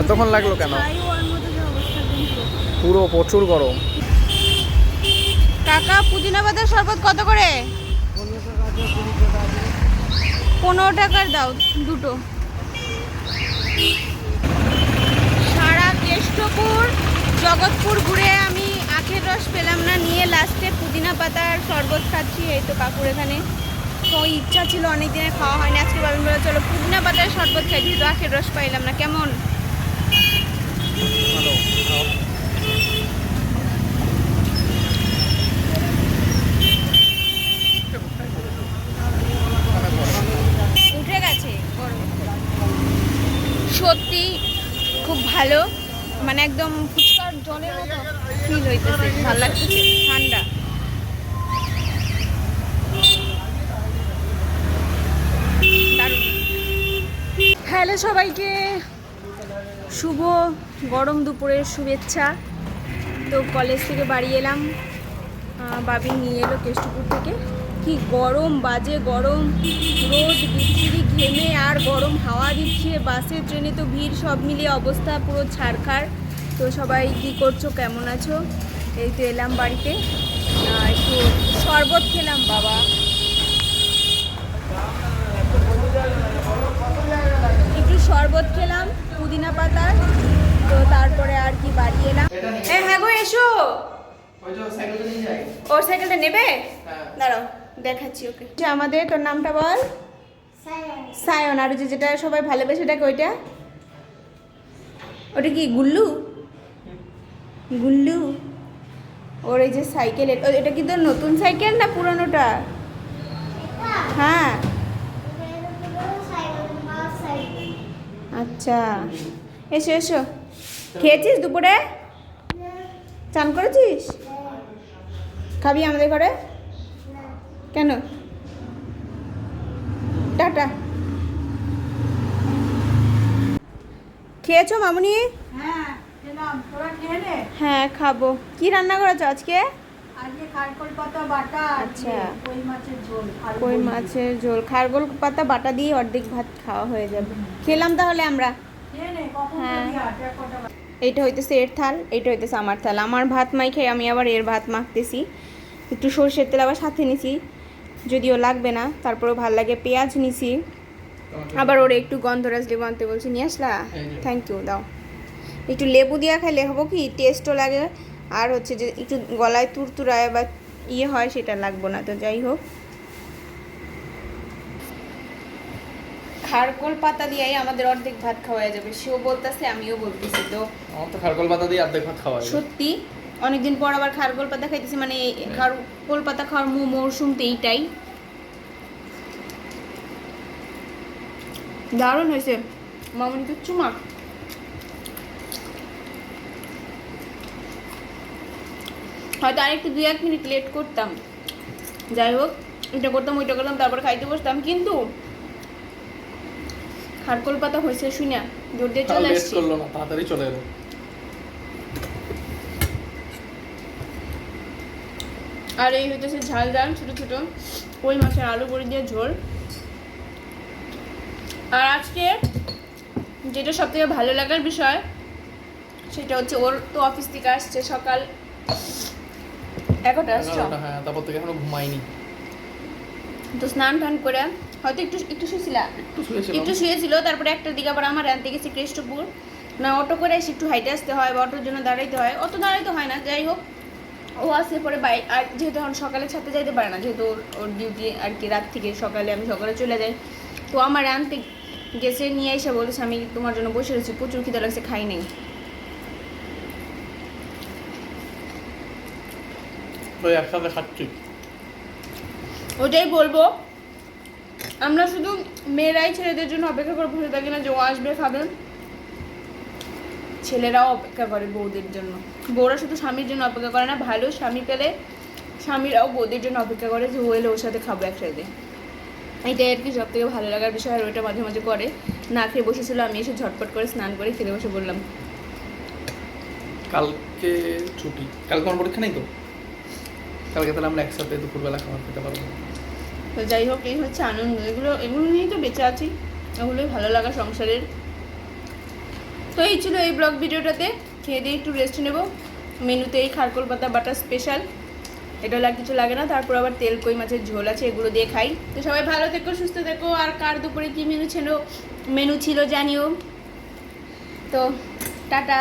এতক্ষণ লাগল কেন? পুরো প্রচুর গরম। কাকা পুদিনা পাতার শরবত কত করে? পনেরো টাকার দাও, দুটো। সারা কেষ্টপুর, জগৎপুর ঘুরে আমি আখের রস পেলাম না, নিয়ে লাস্টে পুদিনা পাতার শরবত খাচ্ছি, এই তো কাকুর এখানে। তো ইচ্ছা ছিল অনেক দিনের খাওয়া হয়নি, আজকে বাবিন বলে চলো পুদিনা পাতার শরবত খাইছি তো আখের রস পাইলাম না, কেমন ভালো খাও। উঠে গেছে গরম সত্যি খুব ভালো মানে একদম ফুচকার জলের মতো ফিল হইতেছে, ভালো লাগতেছে, ঠান্ডা। হ্যালো সবাইকে শুভ গরম দুপুরের শুভেচ্ছা। তো কলেজ থেকে বাড়ি এলাম। বাবি নিয়ে এলো কেষ্টপুর থেকে। কি গরম, বাজে গরম। রোদ বিচ্ছিরি, ঘেমে আর গরম হাওয়া দিচ্ছে। বাসে, ট্রেনে তো ভিড়, সব মিলিয়ে অবস্থা পুরো ছাড়খাড়। তো সবাই, কি করছ? কেমন আছো? এই তো এলাম বাড়িতে। একটু শরবত খেলাম, বাবা। একটু শরবত খেলাম। পুদিনা পাতা তো তারপরে আর কি বাড়ি এলাম। এ হ্যাঁ গো এসো। ওর সাইকেলটা নেবে? দাঁড়াও দেখাচ্ছি ওকে। যে আমাদের তোর নামটা বল? সায়ন। আর ওই যে যেটা সবাই ভালোবেসে ডাকে ওইটা? ওটা কি গুল্লু? গুল্লু? ওর এই যে সাইকেল এটা কি তোর নতুন সাইকেল না পুরনোটা? হ্যাঁ। আচ্ছা। এসো এসো। খেয়েছিস দুপুরে? চান করেছিস? খাবি আমাদের ঘরে? কেন? টাটা। খেয়েছো মামুনি? হ্যাঁ হ্যাঁ খাব। কি রান্না করেছ আজকে? আজকে খারকল পাতা বাটা আচ্ছা। কই মাছের ঝোল আর কই বড়ি। মাছের ঝোল। খারগোল পাতা বাটা দিয়ে অর্ধেক ভাত খাওয়া হয়ে যাবে। খেলাম তাহলে আমরা? খেয়ে হ্যাঁ। এইটা হইতেছে এর থাল এইটা হইতেছে আমার থাল। আমার ভাত মাইখে আমি আবার এর ভাত মাখতেছি। একটু সর্ষের তেল আবার সাথে নিছি। যদিও লাগবে না তারপরেও ভালো লাগে পেঁয়াজ নিছি। আবার ওরে একটু গন্ধরাজ লেবু আনতে বলছি নিয়ে আসলা? থ্যাংক ইউ দাও। একটু লেবু দিয়া খাইলে হব কি? টেস্টও লাগে। আর হচ্ছে যে একটু গলায় তুরতুরায় বা ইয়ে হয় সেটা লাগবো না তো যাই হোক। খারকোল পাতা দিয়েই আমাদের অর্ধেক ভাত খাওয়া যাবে সেও বলতেছে আমিও বলতেছি তো আমার তো খারকল পাতা দিয়ে অর্ধেক ভাত খাওয়া যায় সত্যি? অনেকদিন পর আবার খারগোল পাতা খাইতেছি মানে এই খারগোল পাতা খাওয়ার মু মরশুম তো এইটাই। দারুণ হয়েছে। মামনি তো চুমা হয়তো আরেকটু দুই এক মিনিট লেট করতাম। যাই হোক এটা করতাম ওইটা করতাম তারপর খাইতে বসতাম। কিন্তু খারকোল পাতা হয়েছে শুনে জোর দিয়ে চলে আসছি। করল না তাড়াতাড়ি চলে এলো। আর এই হইতেছে ঝাল ঝাল ছোট ছোট। কই মাছের আলু বড়ি দিয়ে ঝোল। আর আজকে যেটা সব থেকে ভালো লাগার বিষয় সেটা হচ্ছে ওর তো অফিস থেকে আসছে সকাল। এগারোটা আসছো? হ্যাঁ তারপর থেকে এখনও ঘুমাইনি। তো স্নান টান করে হয়তো একটু একটু শুয়েছিলা? একটু শুয়েছিল তারপরে একটার দিকে আবার আমার আনতে গেছি কৃষ্টপুর না অটো করে এসে একটু হাইটে আসতে হয় বা অটোর জন্য দাঁড়াইতে হয়। অত দাঁড়াইতে হয় না যাই হোক। ও আসে পরে আর যেহেতু এখন সকালে ছাড়তে যাইতে পারে না যেহেতু ওর ওর ডিউটি আর কি রাত থেকে সকালে আমি সকালে চলে যাই। তো আমার আনতে গেছে নিয়ে এসে বলেছে আমি তোমার জন্য বসে রয়েছি প্রচুর খিদে লাগছে খাই নেই। ওই একসাথে খাচ্ছি। ওটাই বলব। আমরা শুধু মেয়েরাই ছেলেদের জন্য অপেক্ষা করে বসে থাকি না যে ও আসবে খাবে। ছেলেরাও অপেক্ষা করে বউদের জন্য। বউরা শুধু স্বামীর জন্য অপেক্ষা করে না ভালো স্বামী পেলে স্বামীরাও বউদের জন্য অপেক্ষা করে যে ও এলে ওর সাথে খাব একসাথে। এটাই আর কি সব থেকে ভালো লাগার বিষয় আর ওইটা মাঝে মাঝে করে। না খেয়ে বসেছিল আমি এসে ঝটপট করে স্নান করে খেতে বসে বললাম কালকে ছুটি। কালকে আমার পরীক্ষা নেই তো? কালকে তাহলে আমরা একসাথে দুপুরবেলা খাবার খেতে পারব। তো যাই হোক, এই হচ্ছে আনন্দ। এগুলো এগুলো নিয়েই তো বেঁচে আছি। এগুলোই ভালো লাগা সংসারের। তো এই ছিল এই ব্লগ ভিডিওটাতে। খেয়ে দিয়ে একটু রেস্ট নেব। মেনুতে এই খারকোল পাতা বাটার স্পেশাল এটা আর কিছু লাগে না। তারপর আবার তেল, কই মাছের ঝোল আছে, এগুলো দিয়ে খাই। তো সবাই ভালো থেকো, সুস্থ থেকো। আর কার দুপুরে কী মেনু ছিল মেনু ছিল জানিও। তো টাটা।